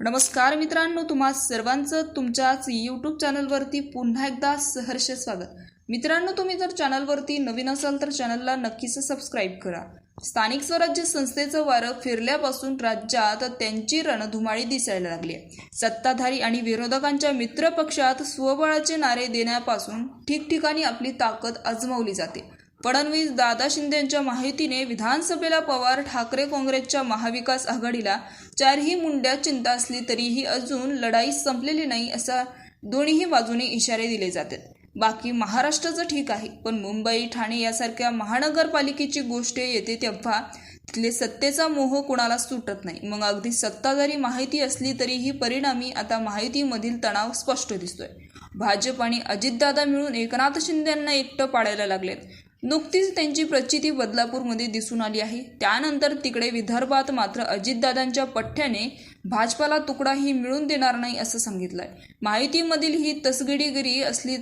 नमस्कार मित्रांनो तुम्हा सर्वांचं तुमच्याच यूट्यूब चॅनलवरती पुन्हा एकदा सहर्ष स्वागत. मित्रांनो तुम्ही जर चॅनलवरती नवीन असाल तर चॅनलला नक्कीच सबस्क्राईब करा. स्थानिक स्वराज्य संस्थेचं वारं फिरल्यापासून राज्यात त्यांची रणधुमाळी दिसायला लागली आहे. सत्ताधारी आणि विरोधकांच्या मित्रपक्षात स्वबळाचे नारे देण्यापासून ठिकठिकाणी आपली ताकद आजमावली जाते. फडणवीस दादा शिंदेच्या माहितीने विधानसभेला पवार ठाकरे काँग्रेसच्या महाविकास आघाडीला चारही मुंड्यात चिंता असली तरीही अजून लढाई संपलेली नाही असा दोन्ही बाजूने इशारे दिले जातात. बाकी महाराष्ट्राचं ठीक आहे पण मुंबई ठाणे यासारख्या महानगरपालिकेची गोष्ट येते तेव्हा तिथले सत्तेचा मोह कुणाला सुटत नाही. मग अगदी सत्ताधारी माहिती असली तरीही परिणामी आता माहितीमधील तणाव स्पष्ट दिसतोय. भाजप आणि अजितदादा मिळून एकनाथ शिंदेंना एकटं पाडायला लागलेत. नुकतीच त्यांची प्रचिती बदलापूरमध्ये दिसून आली आहे. त्यानंतर तिकडे विदर्भात मात्र अजितदादांच्या पठ्ठ्याने भाजपाला तुकडाही मिळून देणार नाही असं सांगितलंय. माहितीमधील ही तसगिरीगिरी असली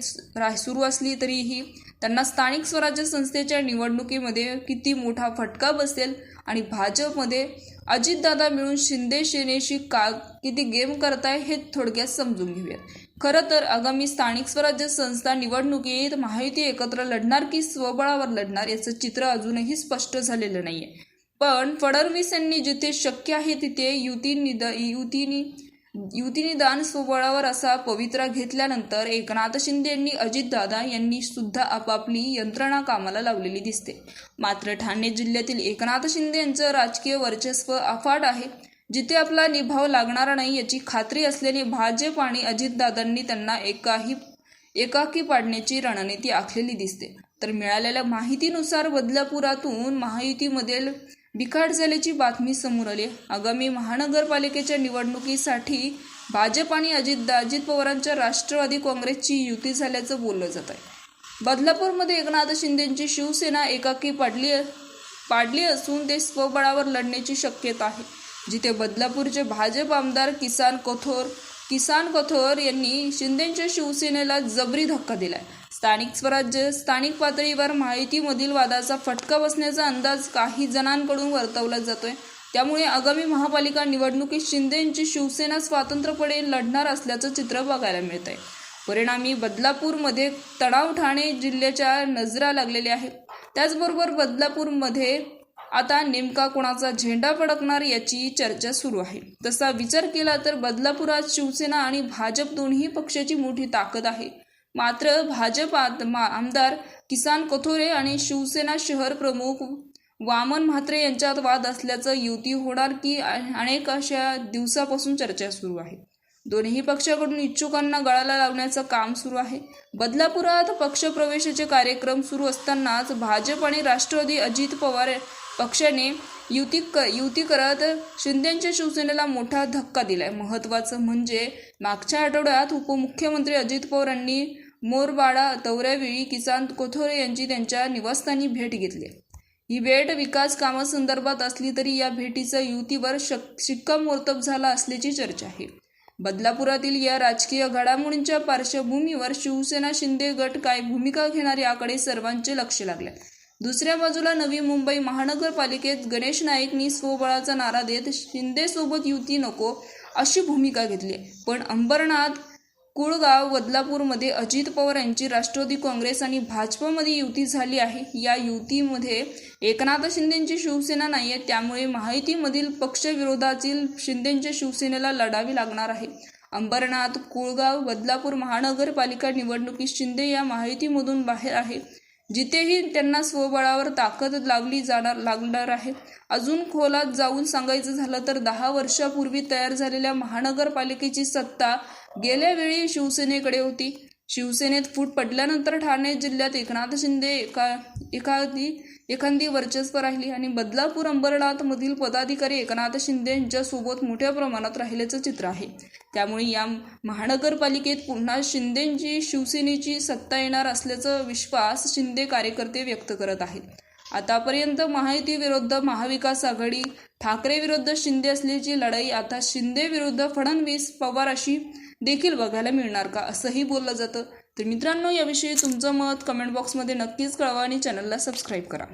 सुरू असली तरीही त्यांना स्थानिक स्वराज्य संस्थेच्या निवडणुकीमध्ये किती मोठा फटका बसेल आणि भाजपमध्ये अजितदादा मिळून शिंदे सेनेशी का किती गेम करताय हे थोडक्यात समजून घेऊयात. खरं तर आगामी स्थानिक स्वराज्य संस्था निवडणुकीत माहिती एकत्र लढणार की स्वबळावर लढणार याचं चित्र अजूनही स्पष्ट झालेलं नाहीये. पण फडणवीस यांनी जिथे शक्य आहे तिथे युती निद युतीनी युतीनिदान स्वबळावर असा पवित्रा घेतल्यानंतर एकनाथ शिंदे यांनी अजितदादा यांनी सुद्धा आपापली यंत्रणा कामाला लावलेली दिसते. मात्र ठाणे जिल्ह्यातील एकनाथ शिंदे यांचं राजकीय वर्चस्व अफाट आहे. जिथे आपला निभाव लागणारा नाही याची खात्री असलेली भाजप आणि अजितदादांनी त्यांना एकाही एकाकी पाडण्याची रणनीती आखलेली दिसते. तर मिळालेल्या माहितीनुसार बदलापुरातून महायुतीमधील बिघाड झाल्याची बातमी समोर आली. आगामी महानगरपालिकेच्या निवडणुकीसाठी भाजप आणि अजित अजित पवारांच्या राष्ट्रवादी काँग्रेसची युती झाल्याचं बोललं जात आहे बदलापूरमध्ये एकनाथ शिंदेंची शिवसेना एकाकी पाडली पाडली असून ते स्वबळावर लढण्याची शक्यता आहे. जिथे बदलापूरचे भाजप आमदार किसान कथोर किसान कथोर यांनी शिंदेच्या शिवसेनेला जबरी धक्का दिलाय. स्थानिक स्वराज्य स्थानिक पातळीवर माहितीमधील वादाचा फटका बसण्याचा अंदाज काही जणांकडून वर्तवला जातोय. त्यामुळे आगामी महापालिका निवडणुकीत शिंदेची शिवसेना स्वातंत्र्यपणे लढणार असल्याचं चित्र बघायला मिळत आहे परिणामी बदलापूरमध्ये तणाव ठाणे जिल्ह्याच्या नजरा लागलेल्या आहेत. त्याचबरोबर बदलापूरमध्ये आता नेमका कोणाचा झेंडा फडकणार याची चर्चा सुरू आहे. तसा विचार केला तर बदलापुरात शिवसेना आणि भाजप दोन्ही पक्षाची मोठी ताकद आहे. मात्र भाजप आमदार किसान कथोरे आणि शिवसेना शहर प्रमुख वामन म्हात्रे यांच्यात वाद असल्याचं युती होणार की अनेक अशा दिवसापासून चर्चा सुरू आहे. दोन्ही पक्षाकडून इच्छुकांना गळाला लावण्याचं काम सुरू आहे. बदलापुरात पक्षप्रवेशाचे कार्यक्रम सुरू असतानाच भाजप आणि राष्ट्रवादी अजित पवार पक्षाने युती क युती करत शिंदेच्या शिवसेनेला मोठा धक्का दिलाय. महत्त्वाचं म्हणजे मागच्या आठवड्यात उपमुख्यमंत्री अजित पवारांनी मोरबाडा दौऱ्यावेळी किसान कोथोरे यांची त्यांच्या निवासस्थानी भेट घेतली. ही भेट विकास कामासंदर्भात असली तरी या भेटीचा युतीवर शक शिक्कामोर्तब झाला असल्याची चर्चा आहे. बदलापुरातील या राजकीय घडामोडींच्या पार्श्वभूमीवर शिवसेना शिंदे गट काय भूमिका घेणार याकडे सर्वांचे लक्ष लागले दुसऱ्या बाजूला नवी मुंबई महानगरपालिकेत गणेश नाईकनी स्वबळाचा नारा देत शिंदेसोबत युती नको अशी भूमिका घेतली. पण अंबरनाथ कुळगाव बदलापूरमध्ये अजित पवार यांची राष्ट्रवादी काँग्रेस आणि भाजपमध्ये युती झाली आहे. या युतीमध्ये एकनाथ शिंदेंची शिवसेना नाही आहे त्यामुळे माहितीमधील पक्षविरोधातील शिंदेंच्या शिवसेनेला लढावी लागणार आहे. अंबरनाथ कुळगाव बदलापूर महानगरपालिका निवडणुकीत शिंदे या माहितीमधून बाहेर आहे. जिथेही त्यांना स्वबळावर ताकद लागली जाणार लागणार आहे. अजून खोलात जाऊन सांगायचं झालं तर दहा वर्षापूर्वी तयार झालेल्या महानगरपालिकेची सत्ता गेल्या वेळी शिवसेनेकडे होती. शिवसेनेत फूट पडल्यानंतर ठाणे जिल्ह्यात एकनाथ शिंदे एका एखादी एखादी वर्चस्व राहिली आणि बदलापूर अंबरनाथमधील पदाधिकारी एकनाथ शिंदे यांच्यासोबत मोठ्या प्रमाणात राहिल्याचं चित्र आहे. त्यामुळे या महानगरपालिकेत पुन्हा शिंदेची शिवसेनेची सत्ता येणार असल्याचा विश्वास शिंदे कार्यकर्ते व्यक्त करत आहेत. आतापर्यंत महायुती विरुद्ध महाविकास आघाडी ठाकरे विरुद्ध शिंदे असल्याची लढाई आता शिंदे विरुद्ध फडणवीस पवार अशी देखील बघायला मिळणार का? असंही बोललं जातं. तर मित्रांनो याविषयी तुमचं मत कमेंट बॉक्समध्ये नक्कीच कळवा आणि चॅनलला सबस्क्राईब करा.